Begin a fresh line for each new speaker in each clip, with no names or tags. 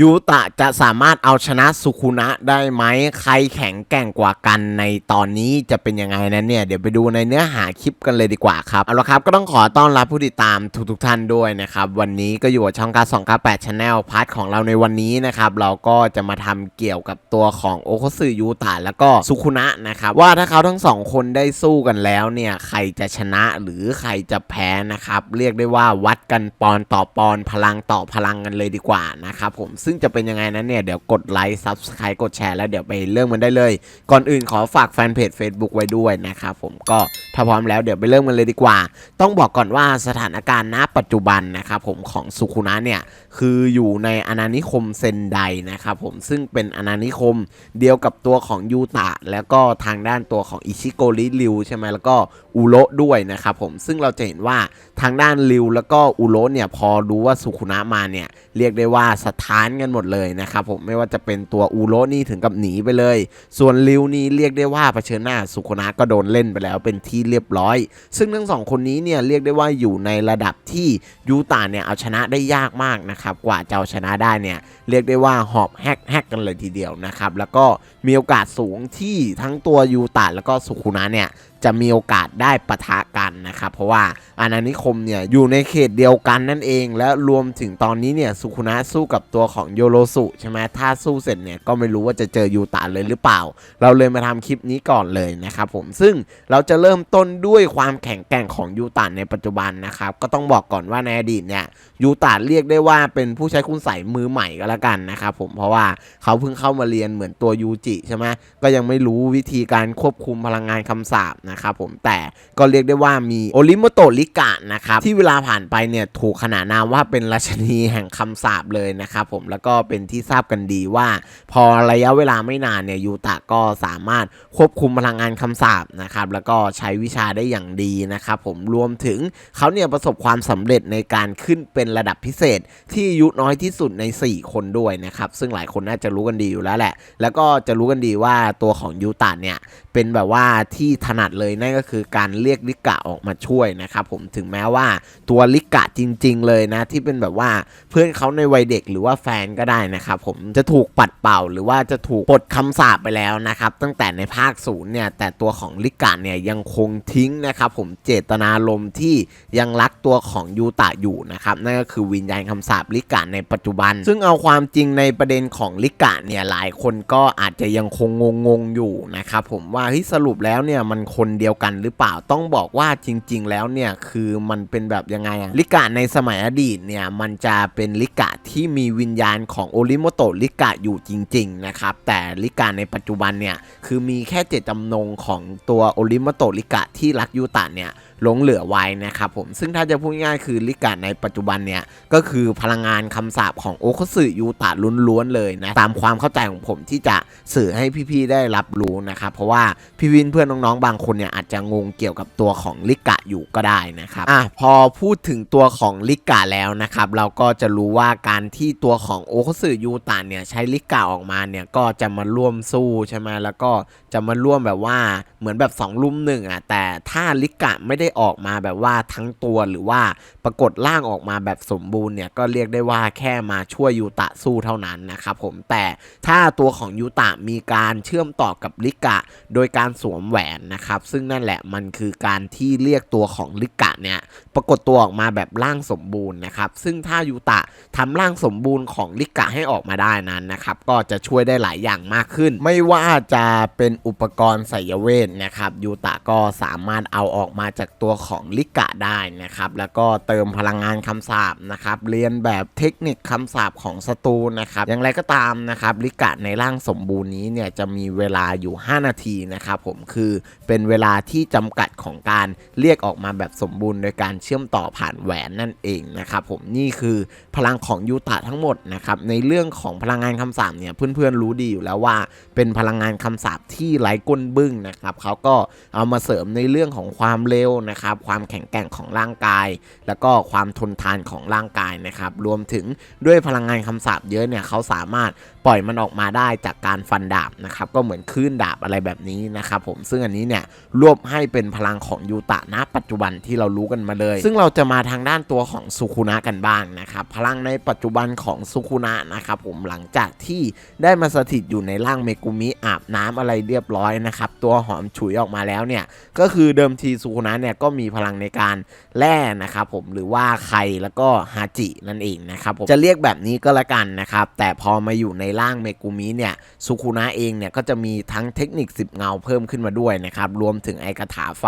ยูตะจะสามารถเอาชนะสุคุนะได้ไหม ใครแข็งแกร่งกว่ากันในตอนนี้จะเป็นยังไงนั้นเนี่ย เดี๋ยวไปดูในเนื้อหาคลิปกันเลยดีกว่าครับ เอาละครับก็ต้องขอต้อนรับผู้ติดตามทุกๆทท่านด้วยนะครับ วันนี้ก็อยู่กับช่องการสองการแปดชาแนลพาร์ทของเราในวันนี้นะครับ เราก็จะมาทำเกี่ยวกับตัวของโอโคสึยูตะแล้วก็สุคุนะนะครับ ว่าถ้าเขาทั้งสองคนได้สู้กันแล้วเนี่ยใครจะชนะหรือใครจะแพ้นะครับเรียกได้ว่าวัดกันปอนต่อปอนพลังต่อพลังกันเลยดีกว่านะครับผมซึ่งจะเป็นยังไงนั้นเนี่ย เดี๋ยวกดไลค์ซับสไครต์กดแชร์แล้วเดี๋ยวไปเริ่มกันได้เลย ก่อนอื่นขอฝากแฟนเพจ Facebook ไว้ด้วยนะครับผมก็ถ้าพร้อมแล้วเดี๋ยวไปเริ่มกันเลยดีกว่า ต้องบอกก่อนว่าสถานการณ์ณปัจจุบันนะครับผมของสุคุนะเนี่ยคืออยู่ในอาณานิคมเซนไดนะครับผมซึ่งเป็นอาณานิคมเดียวกับตัวของยูตะ แล้วก็ทางด้านตัวของอิชิโกริริวใช่ไหมแล้วก็อุโรด้วยนะครับผมซึ่งเราจะเห็นว่าทางด้านริวแล้วก็อุโรเนี่ยพอรู้ว่าสุคุนะมาเนี่ยเรียกได้ว่าสถานกันหมดเลยนะครับผมไม่ว่าจะเป็นตัวอุโรนี่ถึงกับหนีไปเลย ส่วนริวนี่เรียกได้ว่าเผชิญหน้าสุคุนะก็โดนเล่นไปแล้วเป็นที่เรียบร้อย ซึ่งทั้งสองคนนี้เนี่ยเรียกได้ว่าอยู่ในระดับที่ยูตาเนี่ยเอาชนะได้ยากมากนะครับกว่าจะเอาชนะได้เนี่ยเรียกได้ว่าหอบแฮกแฮกกันเลยทีเดียวนะครับแล้วก็มีโอกาสสูงที่ทั้งตัวยูตาแล้วก็สุคุนะเนี่ยจะมีโอกาสได้ปะทะกันนะครับ เพราะว่าอาณานิคมเนี่ยอยู่ในเขตเดียวกันนั่นเอง และรวมถึงตอนนี้เนี่ยสุคุนะสู้กับตัวของโยโรสุใช่ไหมถ้าสู้เสร็จเนี่ยก็ไม่รู้ว่าจะเจอยูตะเลยหรือเปล่า เราเลยมาทำคลิปนี้ก่อนเลยนะครับผมซึ่งเราจะเริ่มต้นด้วยความแข็งแกร่งของยูตะในปัจจุบันนะครับก็ต้องบอกก่อนว่าในอดีตเนี่ยยูตะเรียกได้ว่าเป็นผู้ใช้คุณใส่มือใหม่ก็แล้วกันนะครับผมเพราะว่าเขาเพิ่งเข้ามาเรียนเหมือนตัวยูจิใช่ไหมก็ยังไม่รู้วิธีการควบคุมพลังงานคำสาปนะครับผมแต่ก็เรียกได้ว่ามีโอริโมโตริกะนะครับที่เวลาผ่านไปเนี่ยถูกขนานนามว่าเป็นราชนีแห่งคำสาปเลยนะครับผมแล้วก็เป็นที่ทราบกันดีว่า พอระยะเวลาไม่นานเนี่ยยูตะก็สามารถควบคุมพลังงานคำสาปนะครับแล้วก็ใช้วิชาได้อย่างดีนะครับผมรวมถึงเขาเนี่ยประสบความสำเร็จในการขึ้นเป็นระดับพิเศษ ที่อายุน้อยที่สุดใน 4 คนด้วยนะครับซึ่งหลายคนน่าจะรู้กันดีอยู่แล้วแหละ แล้วก็จะรู้กันดีว่าตัวของยูตะเนี่ยเป็นแบบว่าที่ถนัดเลยนั่นก็คือการเรียกลิกะออกมาช่วยนะครับผมถึงแม้ว่าตัวลิกะจริง ๆ เลยนะที่เป็นแบบว่าเพื่อนเขาในวัยเด็กหรือว่าแฟนก็ได้นะครับผมจะถูกปัดเป่าหรือว่าจะถูกปลดคำสาปไปแล้วนะครับตั้งแต่ในภาคศูนย์เนี่ยแต่ตัวของลิกะเนี่ยยังคงทิ้งนะครับผมเจตนารมณ์ที่ยังรักตัวของยูตะอยู่นะครับนั่นก็คือวิญญาณคำสาปลิกะในปัจจุบัน ซึ่งเอาความจริงในประเด็นของลิกะเนี่ยหลายคนก็อาจจะยังคงงงๆอยู่นะครับผมว่าเฮ้ยสรุปแล้วเนี่ยมันคนเดียวกันหรือเปล่าต้องบอกว่าจริง ๆ แล้วเนี่ยคือมันเป็นแบบยังไงอะลิกะในสมัยอดีตเนี่ยมันจะเป็นลิกะที่มีวิญญาณของโอริโมโตะลิกะอยู่จริง ๆ นะครับ แต่ลิกะในปัจจุบันเนี่ยคือมีแค่เจตจำนงของตัวโอริโมโตะลิกะที่รักยูตะเนี่ยหลงเหลือไว้นะครับผมซึ่งถ้าจะพูดง่ายคือลิกาในปัจจุบันเนี่ยก็คือพลังงานคำสาปของโอคสึยูตะล้วนๆเลยนะตามความเข้าใจของผมที่จะสื่อให้พี่ๆได้รับรู้นะครับเพราะว่าพี่วินเพื่อนน้องๆบางคนเนี่ยอาจจะงงเกี่ยวกับตัวของลิกะอยู่ก็ได้นะครับอะพอพูดถึงตัวของลิกะแล้วนะครับเราก็จะรู้ว่าการที่ตัวของโอคสึยูตะเนี่ยใช้ลิกะออกมาเนี่ยก็จะมาร่วมสู้ใช่ไหมแล้วก็จะมาร่วมแบบว่าเหมือนแบบ2ลุ่มหนึ่งอะแต่ถ้าลิกะไม่ได้ออกมาแบบว่าทั้งตัวหรือว่าปรากฏร่างออกมาแบบสมบูรณ์เนี่ยก็เรียกได้ว่าแค่มาช่วยยูตะสู้เท่านั้นนะครับผมแต่ถ้าตัวของยูตะมีการเชื่อมต่อกับลิกะ โดยการสวมแหวนนะครับซึ่งนั่นแหละมันคือการที่เรียกตัวของลิกะเนี่ยปรากฏตัวออกมาแบบร่างสมบูรณ์นะครับซึ่งถ้ายูตะทำร่างสมบูรณ์ของลิกะให้ออกมาได้นั้นนะครับก็จะช่วยได้หลายอย่างมากขึ้น ไม่ว่าจะเป็นอุปกรณ์ไสยเวทนะครับยูตะก็สามารถเอาออกมาจากตัวของลิกะได้นะครับ แล้วก็เติมพลังงานคำสาปนะครับ เรียนแบบเทคนิคคำสาปของศัตรูนะครับ อย่างไรก็ตามนะครับ ลิกะในร่างสมบูรณ์นี้เนี่ยจะมีเวลาอยู่ 5 นาทีนะครับผมคือเป็นเวลาที่จำกัดของการเรียกออกมาแบบสมบูรณ์ โดยการเชื่อมต่อผ่านแหวนนั่นเองนะครับผมนี่คือพลังของยูตะทั้งหมดนะครับในเรื่องของพลังงานคำสาปเนี่ยเพื่อนๆรู้ดีอยู่แล้วว่า เป็นพลังงานคำสาปที่ไร้ก้นบึ้งนะครับเขาก็เอามาเสริมในเรื่องของความเร็วนะครับความแข็งแกร่งของร่างกาย แล้วก็ความทนทานของร่างกายนะครับรวมถึงด้วยพลังงานคำสาปเยอะเนี่ยเขาสามารถ ปล่อยมันออกมาได้จากการฟันดาบนะครับก็เหมือนคลื่นดาบอะไรแบบนี้นะครับผมซึ่งอันนี้เนี่ยรวบให้เป็นพลังของยูตะณปัจจุบันที่เรารู้กันมาเลย ซึ่งเราจะมาทางด้านตัวของสุคุนะกันบ้างนะครับพลังในปัจจุบันของสุคุนะนะครับผมหลังจากที่ได้มาสถิตอยู่ในร่างเมกุมิอาบน้ำอะไรเรียบร้อยนะครับตัวหอมฉุยออกมาแล้วเนี่ยก็คือเดิมทีสุคุนะเนี่ยก็มีพลังในการแล่นะครับผมหรือว่าไคแล้วก็ฮาจินั่นเองนะครับผมจะเรียกแบบนี้ก็แล้วกันนะครับแต่พอมาอยู่ในร่างเมกุมิเนี่ยสุคุนะเองเนี่ยก็จะมีทั้งเทคนิค 10 เงาเพิ่มขึ้นมาด้วยนะครับรวมถึงไอกระถาไฟ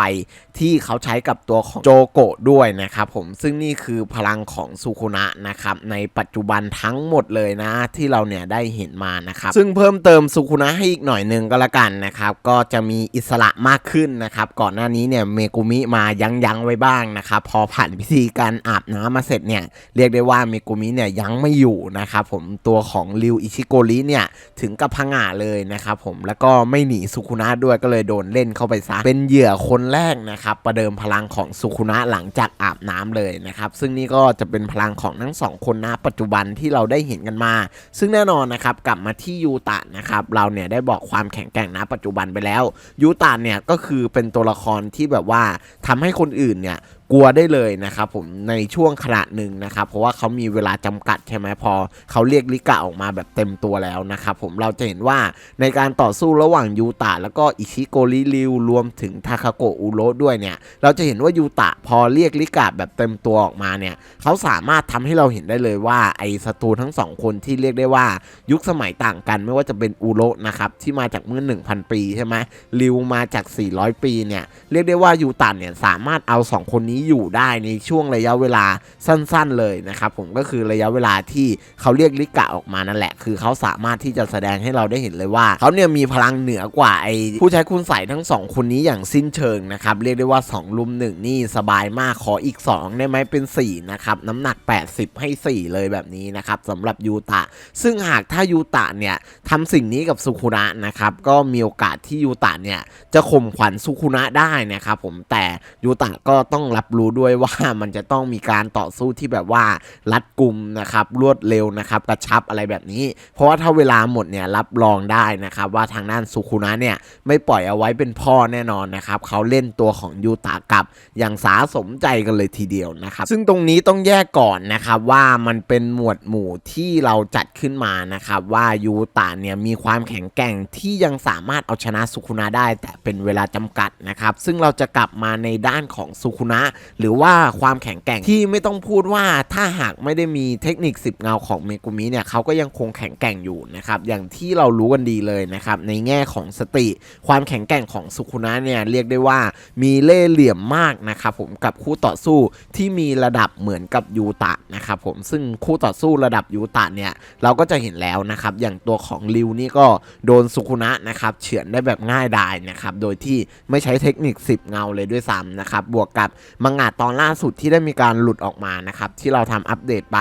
ที่เขาใช้กับตัวของโจโกะด้วยนะครับผมซึ่งนี่คือพลังของสุคุนะนะครับในปัจจุบันทั้งหมดเลยนะที่เราเนี่ยได้เห็นมานะครับซึ่งเพิ่มเติมสุคุนะให้อีกหน่อยหนึงก็แล้วกันนะครับก็จะมีอิสระมากขึ้นนะครับก่อนหน้านี้เนี่ยเมกุมิมายั้งยั้งไว้บ้างนะครับพอผ่านพิธีการอาบน้ำมาเสร็จเนี่ยเรียกได้ว่าเมกุมิเนี่ยยั้งไม่อยู่นะครับผมตัวของริวอิชิโกริเนี่ยถึงกับพังงาเลยนะครับผมแล้วก็ไม่หนีสุคุนะด้วยก็เลยโดนเล่นเข้าไปซะเป็นเหยื่อคนแรกนะครับประเดิมพลังของสุคุนะหลังจากอาบน้ำเลยนะครับซึ่งนี่ก็จะเป็นพลังของทั้งสองคนนะปัจจุบันที่เราได้เห็นกันมา ซึ่งแน่นอนนะครับกลับมาที่ยูตะนะครับเราเนี่ยได้บอกความแข็งแกร่งนะปัจจุบันไปแล้วยูตะเนี่ยก็คือเป็นตัวละครที่แบบว่าทำให้คนอื่นเนี่ย กลัวได้เลยนะครับผมในช่วงขณะหนึ่งนะครับ เพราะว่าเขามีเวลาจำกัดใช่ไหมพอเขาเรียกลิกะออกมาแบบเต็มตัวแล้วนะครับผมเราจะเห็นว่าในการต่อสู้ระหว่างยูตะแล้วก็อิชิโกริริวรวมถึงทาคาโกอุโรด้วยเนี่ย เราจะเห็นว่ายูตะพอเรียกลิกะแบบเต็มตัวออกมาเนี่ยเขาสามารถทำให้เราเห็นได้เลยว่าไอ้ศัตรูทั้งสองคนที่เรียกได้ว่ายุคสมัยต่างกัน ไม่ว่าจะเป็นอุโรนะครับที่มาจากเมื่อ 1,000 ปีใช่ไหมริวมาจาก 400 ปีเนี่ยเรียกได้ว่ายูตันเนี่ยสามารถเอา 2 คนนี้อยู่ได้ในช่วงระยะเวลาสั้นๆเลยนะครับผมก็คือระยะเวลาที่เขาเรียกลิกะออกมานั่นแหละ คือเขาสามารถที่จะแสดงให้เราได้เห็นเลยว่าเขาเนี่ยมีพลังเหนือกว่าไอ้ผู้ใช้คุณใส่ทั้งสองคนนี้อย่างสิ้นเชิงนะครับเรียกได้ว่า 2 ลุมหนึ่งนี่สบายมากขออีก 2 ได้ไหมเป็น 4 นะครับ น้ำหนัก 80 ให้ 4 เลยแบบนี้นะครับสำหรับยูตะ ซึ่งหากถ้ายูตะเนี่ยทำสิ่งนี้กับสุคุนะนะครับก็มีโอกาสที่ยูตะเนี่ยจะข่มขวัญสุคุนะได้นะครับผมแต่ยูตะก็ต้องรับรู้ด้วยว่ามันจะต้องมีการต่อสู้ที่แบบว่ารัดกุมนะครับรวดเร็วนะครับกระชับอะไรแบบนี้ เพราะว่าถ้าเวลาหมดเนี่ยรับรองได้นะครับว่าทางด้านสุคุนะเนี่ยไม่ปล่อยเอาไว้เป็นพ่อแน่นอนนะครับเขาเล่นตัวของยูตะกลับอย่างสาสมใจกันเลยทีเดียวนะครับซึ่งตรงนี้ต้องแยกก่อนนะครับว่ามันเป็นหมวดหมู่ที่เราจัดขึ้นมานะครับว่ายูตะเนี่ยมีความแข็งแกร่งที่ยังสามารถเอาชนะสุคุนะได้ แต่เป็นเวลาจำกัดนะครับซึ่งเราจะกลับมาในด้านของสุคุนะหรือว่าความแข็งแกร่งที่ไม่ต้องพูดว่าถ้าหากไม่ได้มีเทคนิค 10 เงาของเมกุมิเนี่ยเขาก็ยังคงแข็งแกร่งอยู่นะครับอย่างที่เรารู้กันดีเลยนะครับในแง่ของสติ ความแข็งแกร่งของสุคุนะเนี่ยเรียกได้ว่ามีเล่ห์เหลี่ยมมากนะครับผมกับคู่ต่อสู้ที่มีระดับเหมือนกับยูตะนะครับผมซึ่งคู่ต่อสู้ระดับยูตะเนี่ยเราก็จะเห็นแล้วนะครับอย่างตัวของริวนี่ก็โดนสุคุนะนะครับเฉือนได้แบบง่ายดายนะครับโดยที่ไม่ใช้เทคนิค 10 เงาเลยด้วยซ้ำนะครับบวกกับมังงะตอนล่าสุดที่ได้มีการหลุดออกมานะครับที่เราทำอัปเดตไป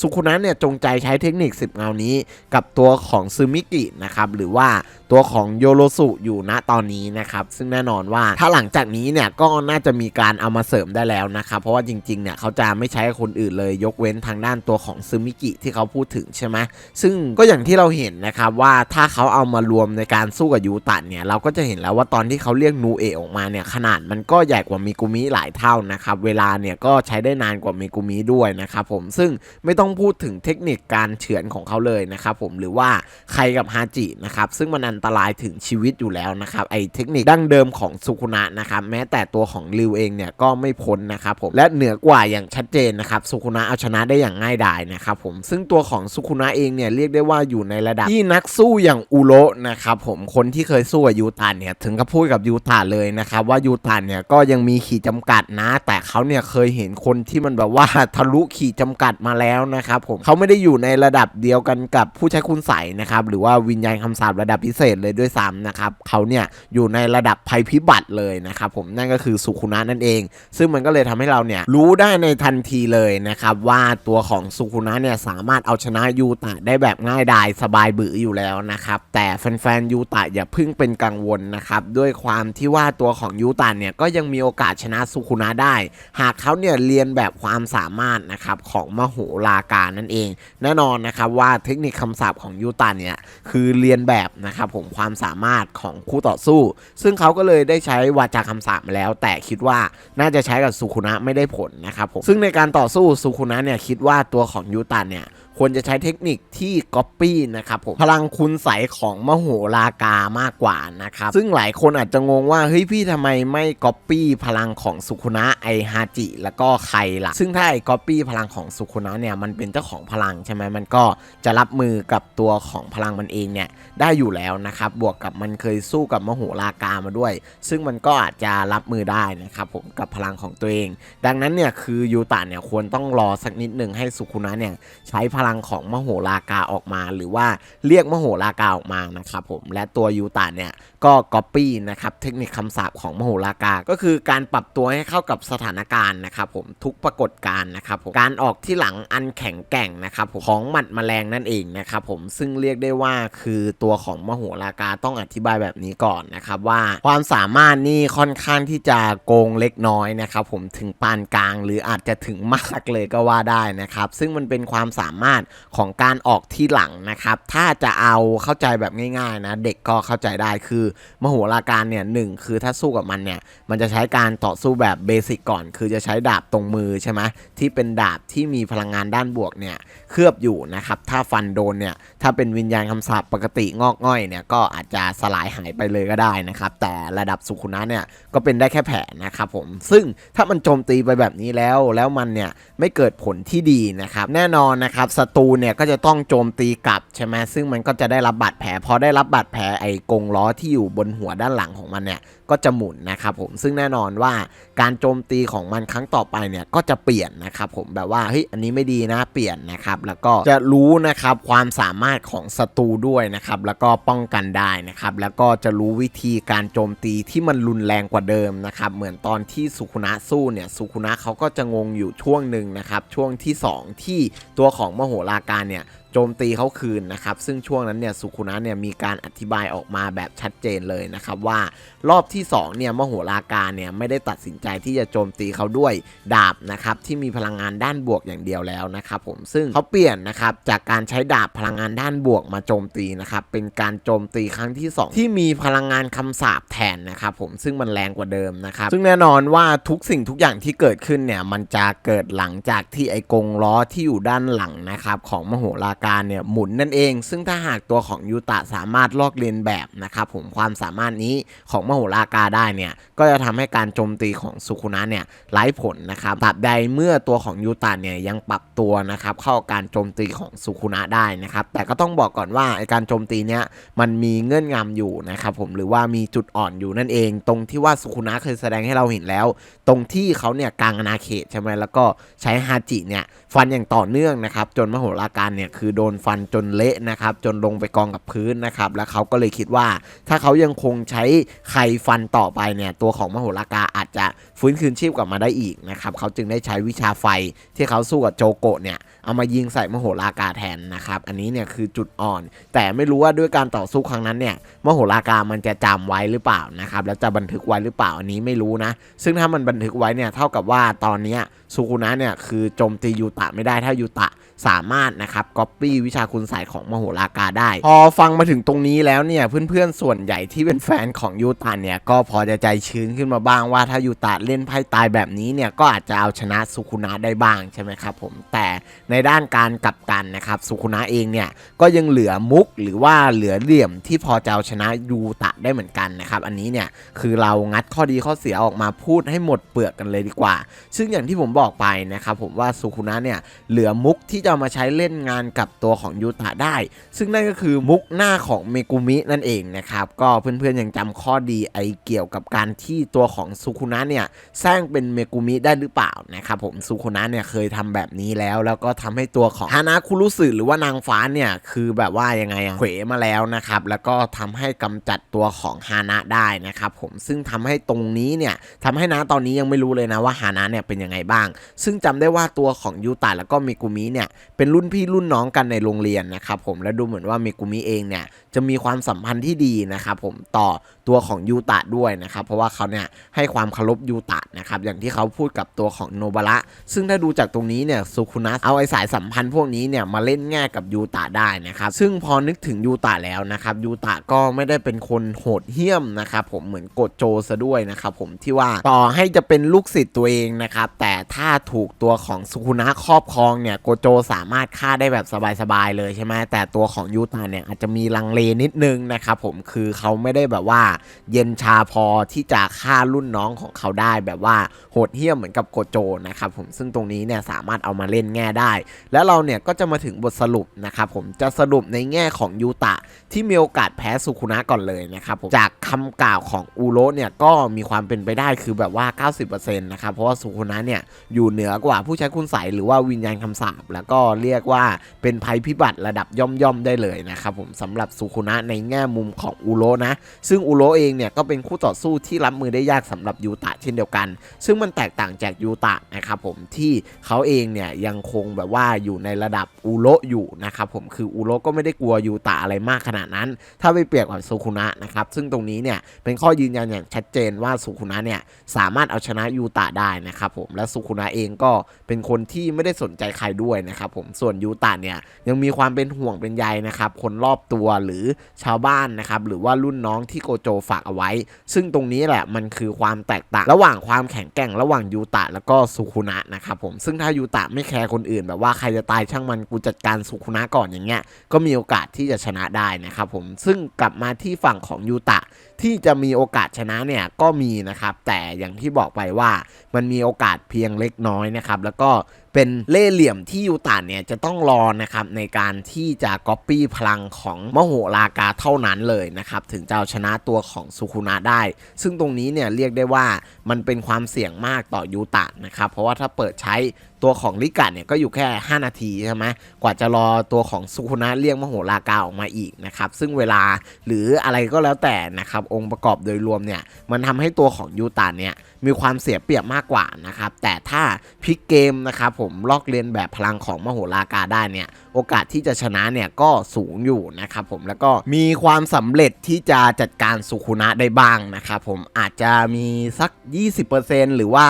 สุคุนะเนี่ยจงใจใช้เทคนิค 10 เงานี้ กับตัวของซึมิกินะครับหรือว่า ตัวของโยโรสุอยู่ณตอนนี้นะครับซึ่งแน่นอนว่าถ้าหลังจากนี้เนี่ยก็น่าจะมีการเอามาเสริมได้แล้วนะครับเพราะว่าจริงๆเนี่ยเขาจะไม่ใช้คนอื่นเลยยกเว้นทางด้านตัวของซึมิกิที่เขาพูดถึงใช่ไหมซึ่งก็อย่างที่เราเห็นนะครับว่าถ้าเขาเอามารวมในการสู้กับยูตันเนี่ยเราก็จะเห็นแล้วว่าตอนที่เขาเรียกนูเอะออกมาเนี่ยขนาดมันก็ใหญ่กว่ามิกุมิหลายเท่านะครับเวลาเนี่ยก็ใช้ได้นานกว่ามิกุมิด้วยนะครับผมซึ่งไม่ต้องพูดถึงเทคนิคการเฉือนของเขาเลยนะครับผมหรือว่าใครกับฮาจินะครับซึ่งมันอันตรายถึงชีวิตอยู่แล้วนะครับไอเทคนิคดั้งเดิมของสุคุนะนะครับแม้แต่ตัวของริวเองเนี่ยก็ไม่พ้นนะครับผมและเหนือกว่าอย่างชัดเจนนะครับสุคุนะเอาชนะได้อย่างง่ายดายนะครับผมซึ่งตัวของสุคุนะเองเนี่ยเรียกได้ว่าอยู่ในระดับที่นักสู้อย่างอุโรนะครับผมคนที่เคยสู้กับยูตานเนี่ยถึงกับพูดกับยูตานเลยนะครับว่ายูตานเนี่ยก็ยังมีขีดจำกัดนะ แต่เขาเนี่ยเคยเห็นคนที่มันแบบว่าทะลุขีดจำกัดมาแล้วนะครับผมเขาไม่ได้อยู่ในระดับเดียวกันกับผู้ใช้คุณใสนะครับหรือว่าวิญญาณคำสาประดับพิเศษเลยด้วยซ้ำนะครับเขาเนี่ยอยู่ในระดับภัยพิบัติเลยนะครับผมนั่นก็คือสุคุนะนั่นเอง ซึ่งมันก็เลยทำให้เราเนี่ยรู้ได้ในทันทีเลยนะครับว่าตัวของสุคุนะเนี่ยสามารถเอาชนะยูตะได้แบบง่ายดายสบายบืออยู่แล้วนะครับแต่แฟนๆยูตะอย่าเพิ่งเป็นกังวลนะครับด้วยความที่ว่าตัวของยูตะเนี่ยก็ยังมีโอกาสชนะสุคุนะได้ หากเขาเนี่ยเรียนแบบความสามารถนะครับของมโหลาการนั่นเอง แน่นอนนะครับว่าเทคนิคคำศัพท์ของยูตะเนี่ยคือเรียนแบบนะครับผมความสามารถของคู่ต่อสู้ ซึ่งเขาก็เลยได้ใช้วาจาคำสาปมาแล้ว แต่คิดว่าน่าจะใช้กับสุคุนะไม่ได้ผลนะครับผมซึ่งในการต่อสู้สุคุนะเนี่ยคิดว่าตัวของยูตันเนี่ยควรจะใช้เทคนิคที่ก๊อปปี้นะครับผมพลังคุณใสของมโหรากามากกว่านะครับ ซึ่งหลายคนอาจจะงงว่า เฮ้ยพี่ทำไมไม่ก๊อปปี้พลังของสุคุนะไอฮาจิ แล้วก็ใครล่ะ ซึ่งถ้าไอก๊อปปี้พลังของสุคุนะเนี่ยมันเป็นเจ้าของพลังใช่ไหมมันก็จะรับมือกับตัวของพลังมันเองเนี่ยได้อยู่แล้วนะครับบวกกับมันเคยสู้กับมโหรากามาด้วย ซึ่งมันก็อาจจะรับมือได้นะครับผมกับพลังของตัวเอง ดังนั้นเนี่ยคือยูตะเนี่ยควรต้องรอสักนิดหนึ่งให้สุคุนะเนี่ยใช้พลังของมโหรากาออกมา หรือว่าเรียกมโหรากาออกมานะครับผมและตัวยูตะเนี่ยก็ก๊อปปี้นะครับเทคนิคคำสาปของมโหรากา ก็คือการปรับตัวให้เข้ากับสถานการณ์นะครับผมทุกปรากฏการณ์นะครับผมการออกที่หลังอันแข็งแกร่งนะครับผมของหมัดแมลงนั่นเองนะครับผมซึ่งเรียกได้ว่าคือตัวของมโหรากาต้องอธิบายแบบนี้ก่อนนะครับว่าความสามารถนี่ค่อนข้างที่จะโกงเล็กน้อยนะครับผมถึงปานกลาง หรืออาจจะถึงมากเลยก็ว่าได้นะครับซึ่งมันเป็นความสามารถของการออกที่หลังนะครับ ถ้าจะเอาเข้าใจแบบง่ายๆนะเด็กก็เข้าใจได้คือมโหราการเนี่ยหนึ่งคือถ้าสู้กับมันเนี่ยมันจะใช้การต่อสู้แบบเบสิกก่อน คือจะใช้ดาบตรงมือใช่ไหมที่เป็นดาบที่มีพลังงานด้านบวกเนี่ยเคลือบอยู่นะครับถ้าฟันโดนเนี่ยถ้าเป็นวิญญาณคำสาปปกติงอกง่อยเนี่ยก็อาจจะสลายหายไปเลยก็ได้นะครับแต่ระดับสุขุนะเนี่ยก็เป็นได้แค่แผลนะครับผมซึ่งถ้ามันโจมตีไปแบบนี้แล้วแล้วมันเนี่ยไม่เกิดผลที่ดีนะครับแน่นอนนะครับศัตรูเนี่ยก็จะต้องโจมตีกลับใช่ไหมซึ่งมันก็จะได้รับบาดแผลพอได้รับบาดแผลไอ้กงล้อที่อยู่บนหัวด้านหลังของมันเนี่ยก็จะหมุนนะครับผมซึ่งแน่นอนว่าการโจมตีของมันครั้งต่อไปเนี่ยก็จะเปลี่ยนนะครับผมแบบว่าเฮ้ยอันนี้ไม่ดีนะเปลี่ยนนะครับแล้วก็จะรู้นะครับความสามารถของศัตรูด้วยนะครับแล้วก็ป้องกันได้นะครับแล้วก็จะรู้วิธีการโจมตีที่มันรุนแรงกว่าเดิมนะครับเหมือนตอนที่สุคุนะสู้เนี่ยสุคุนะเขาก็จะงงอยู่ช่วงหนึ่งนะครับช่วงที่สองที่ตัวของมโหหราการเนี่ย โจมตีเขาคืนนะครับ ซึ่งช่วงนั้นเนี่ยสุขุนะเนี่ยมีการอธิบายออกมาแบบชัดเจนเลยนะครับว่ารอบที่2เนี่ยมโหราการเนี่ยไม่ได้ตัดสินใจที่จะโจมตีเขาด้วยดาบนะครับที่มีพลังงานด้านบวกอย่างเดียวแล้วนะครับผมซึ่งเขาเปลี่ยนนะครับจากการใช้ดาบพลังงานด้านบวกมาโจมตีนะครับเป็นการโจมตีครั้งที่ 2 ที่มีพลังงานคำสาปแทนนะครับผมซึ่งมันแรงกว่าเดิมนะครับซึ่งแน่นอนว่าทุกสิ่งทุกอย่างที่เกิดขึ้นเนี่ยมันจะเกิดหลังจากที่ไอ้กงล้อที่อยู่ด้านหลังนะครับของมโหราการเนี่ยหมุนนั่นเอง ซึ่งถ้าหากตัวของยูตะสามารถลอกเลียนแบบนะครับผมความสามารถนี้ของมโหรากาได้เนี่ยก็จะทำให้การโจมตีของสุคุนะเนี่ยไร้ผลนะครับตราบใดเมื่อตัวของยูตะเนี่ยยังปรับตัวนะครับเข้าการโจมตีของสุคุนะได้นะครับแต่ก็ต้องบอกก่อนว่าไอการโจมตีเนี้ยมันมีเงื่อนงำอยู่นะครับผมหรือว่ามีจุดอ่อนอยู่นั่นเอง ตรงที่ว่าสุคุนะเคยแสดงให้เราเห็นแล้ว ตรงที่เขาเนี่ยกลางอาณาเขตใช่ไหมแล้วก็ใช้ฮาจิเนี่ยฟันอย่างต่อเนื่องนะครับจนมโหราการเนี่ยคือโดนฟันจนเละนะครับ จนลงไปกองกับพื้นนะครับ แล้วเขาก็เลยคิดว่า ถ้าเขายังคงใช้ไข่ฟันต่อไปเนี่ยตัวของมโหรากาอาจจะฟื้นคืนชีพกลับมาได้อีกนะครับเขาจึงได้ใช้วิชาไฟที่เขาสู้กับโจโกะเนี่ยเอามายิงใส่มโหรากาแทนนะครับ อันนี้เนี่ยคือจุดอ่อน แต่ไม่รู้ว่าด้วยการต่อสู้ครั้งนั้นเนี่ยมโหรากามันจะจำไว้หรือเปล่านะครับแล้วจะบันทึกไว้หรือเปล่าอันนี้ไม่รู้นะ ซึ่งถ้ามันบันทึกไว้เนี่ยเท่ากับว่าตอนนี้ยสุคุนะเนี่ยคือโจมตียูตะไม่ได้ถ้ายูตะ สามารถนะครับก๊อปปี้วิชาคุณใสยของมโหรากาได้ พอฟังมาถึงตรงนี้แล้วเนี่ยเพื่อนๆส่วนใหญ่ที่เป็นแฟนของยูตะเนี่ยก็พอจะใจชื้นขึ้นมาบ้างว่าถ้ายูตะเล่นไพ่ตายแบบนี้เนี่ยก็อาจจะเอาชนะสุคุนะได้บ้างใช่ไหมครับผมแต่ในด้านการกลับกันนะครับสุคุนะเองเนี่ยก็ยังเหลือมุกหรือว่าเหลือเหลี่ยมที่พอจะเอาชนะยูตะได้เหมือนกันนะครับอันนี้เนี่ยคือเรางัดข้อดีข้อเสียออกมาพูดให้หมดเปลือกกันเลยดีกว่า ซึ่งอย่างที่ผมบอกไปนะครับผมว่าสุคุนะเนี่ยเหลือมุกที่จะามาใช้เล่นงานกับตัวของยูตะได้ ซึ่งนั่นก็คือมุกหน้าของเมกุมินั่นเองนะครับ ก็เพื่อนๆยังจำข้อดีไอเกี่ยวกับการที่ตัวของสุคุนะเนี่ยสร้างเป็นเมกุมิได้หรือเปล่านะครับผมสุคุนะเนี่ยเคยทำแบบนี้แล้ว แล้วก็ทำให้ตัวของฮานะคุรุสึหรือว่านางฟ้าเนี่ยคือแบบว่ายังไงอะเขวมาแล้วนะครับแล้วก็ทำให้กำจัดตัวของฮานะได้นะครับผมซึ่งทำให้ตรงนี้เนี่ยทำให้นะตอนนี้ยังไม่รู้เลยนะว่าฮานะเนี่ยเป็นยังไงบ้าง ซึ่งจำได้ว่าตัวของยูตะแล้วก็เมกุมิเนี่ยเป็นรุ่นพี่รุ่นน้องกันในโรงเรียนนะครับผมและดูเหมือนว่าเมกุมิเองเนี่ย จะมีความสัมพันธ์ที่ดีนะครับผมต่อตัวของยูตะด้วยนะครับเพราะว่าเขาเนี่ยให้ความเคารพยูตะนะครับอย่างที่เขาพูดกับตัวของโนบาระซึ่งถ้าดูจากตรงนี้เนี่ยสุคุนะเอาไอสายสัมพันธ์พวกนี้เนี่ยมาเล่นแง่กับยูตะได้นะครับซึ่งพอนึกถึงยูตะแล้วนะครับยูตะก็ไม่ได้เป็นคนโหดเหี้ยมนะครับผมเหมือนโกโจซะด้วยนะครับผมที่ว่าต่อให้จะเป็นลูกศิษย์ตัวเองนะครับแต่ถ้าถูกตัวของสุคุนะครอบครองเนี่ยโกโจสามารถฆ่าได้แบบสบายๆเลยใช่ไหมแต่ตัวของยูตะเนี่ยอาจจะมีลังเลนิดนึงนะครับผมคือเขาไม่ได้แบบว่า เย็นชาพอที่จะฆ่ารุ่นน้องของเขาได้แบบว่าโหดเหี้ยมเหมือนกับโกโจนะครับผมซึ่งตรงนี้เนี่ยสามารถเอามาเล่นแง่ได้ แล้วเราเนี่ยก็จะมาถึงบทสรุปนะครับผมจะสรุปในแง่ของยูตะที่มีโอกาสแพ้สุคุนะก่อนเลยนะครับผมจากคำกล่าวของอูโรเนี่ยก็มีความเป็นไปได้คือแบบว่า 90%นะครับเพราะว่าสุคุนะเนี่ยอยู่เหนือกว่าผู้ใช้คุณใสหรือว่าวิญญาณคำสาปแล้วก็เรียกว่าเป็นภัยพิบัติระดับย่อมๆได้เลยนะครับผมสำหรับสุคุนะในแง่มุมของอูโรนะ ซึ่งอูโรเองเนี่ยก็เป็นคู่ต่อสู้ที่รับมือได้ยากสำหรับยูตะเช่นเดียวกัน ซึ่งมันแตกต่างจากยูตะนะครับผมที่เขาเองเนี่ยยังคงแบบว่าอยู่ในระดับอูโรอยู่นะครับผมคืออูโรก็ไม่ได้กลัวยูตะอะไรมากขนาดนั้น ถ้าไปเปรียบกับสุคุนะนะครับซึ่งตรงนี้เนี่ยเป็นข้อยืนยันอย่างชัดเจนว่าสุคุนะเนี่ยสามารถเอาชนะยูตะได้นะครับผมและสุคุนะเองก็เป็นคนที่ไม่ได้สนใจใครด้วยนะครับผมส่วนยูตะเนี่ยยังมีความเป็นห่วงเป็นใยนะครับคนรอบตัวหรือชาวบ้านนะครับหรือว่ารุ่นน้องที่โกโจฝากเอาไว้ ซึ่งตรงนี้แหละมันคือความแตกต่าง ระหว่างความแข็งแกร่งระหว่างยูตะแล้วก็สุคุนะนะครับผมซึ่งถ้ายูตะไม่แคร์คนอื่น แบบว่าใครจะตายช่างมันกูจัดการสุคุนะก่อนอย่างเงี้ยก็มีโอกาสที่จะชนะได้นะครับผมซึ่งกลับมาที่ฝั่งของยูตะที่จะมีโอกาสชนะเนี่ยก็มีนะครับแต่อย่างที่บอกไปว่ามันมีโอกาสเพียงเล็กน้อยนะครับแล้วก็ เป็นเล่เหลี่ยมที่ยูตาเนี่ยจะต้องรอนะครับในการที่จะก๊อปปี้พลังของมโหรากาเท่านั้นเลยนะครับถึงจะเอาชนะตัวของสุคุนะได้ ซึ่งตรงนี้เนี่ยเรียกได้ว่ามันเป็นความเสี่ยงมากต่อยูตะนะครับเพราะว่าถ้าเปิดใช้ ตัวของลิกัดเนี่ยก็อยู่แค่ 5 นาทีใช่ไหมกว่าจะรอตัวของสุคุนะเรียกมโหรากาออกมาอีกนะครับ ซึ่งเวลาหรืออะไรก็แล้วแต่นะครับ องค์ประกอบโดยรวมเนี่ย มันทำให้ตัวของยูตาเนี่ยมีความเสียเปรียบมากกว่านะครับ แต่ถ้าพลิกเกมนะครับผมลอกเลียนแบบพลังของมโหรากาได้เนี่ย โอกาสที่จะชนะเนี่ยก็สูงอยู่นะครับผมแล้วก็มีความสำเร็จที่จะจัดการสุคุนะได้บ้างนะครับผมอาจจะมีสัก 20%หรือว่า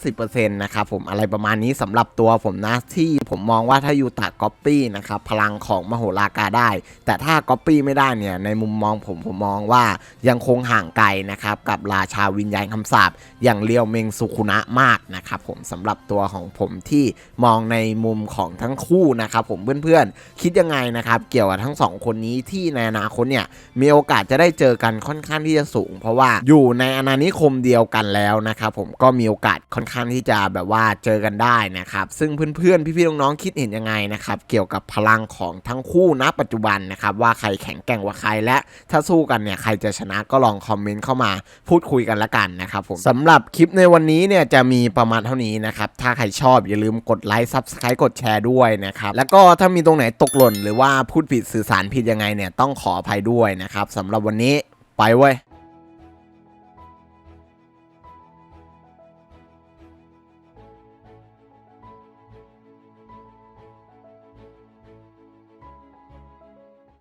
50%นะครับผมอะไรประมาณนี้สำหรับตัวผมนะที่ผมมองว่าถ้ายูตะก๊อปปี้นะครับพลังของมโหรากาได้ แต่ถ้าก๊อปปี้ไม่ได้เนี่ยในมุมมองผมผมมองว่ายังคงห่างไกลนะครับกับราชาวิญญาณคำสาปอย่างเลียวเมงสุคุนะมากนะครับผมสำหรับตัวของผมที่มองในมุมของทั้งคู่นะครับผมเพื่อนๆ คิดยังไงนะครับเกี่ยวกับทั้งสองคนนี้ที่ในอนาคตเนี่ยมีโอกาสจะได้เจอกันค่อนข้างที่จะสูง เพราะว่าอยู่ในอาณานิคมเดียวกันแล้วนะครับผมก็มีโอกาสค่อนข้างที่จะแบบว่าเจอกันได้นะนะครับ ซึ่งเพื่อนๆ พี่ๆ น้องๆ คิดเห็นยังไงนะครับ เกี่ยวกับพลังของทั้งคู่ณปัจจุบันนะครับ ว่าใครแข็งแกร่งกว่าใครและถ้าสู้กันเนี่ยใครจะชนะก็ลองคอมเมนต์เข้ามาพูดคุยกันละกันนะครับผมสำหรับคลิปในวันนี้เนี่ยจะมีประมาณเท่านี้นะครับ ถ้าใครชอบอย่าลืมกดไลค์ซับสไครต์กดแชร์ด้วยนะครับ แล้วก็ถ้ามีตรงไหนตกหล่น หรือว่าพูดผิดสื่อสารผิดยังไงเนี่ยต้องขออภัยด้วยนะครับสำหรับวันนี้ไปเว้ย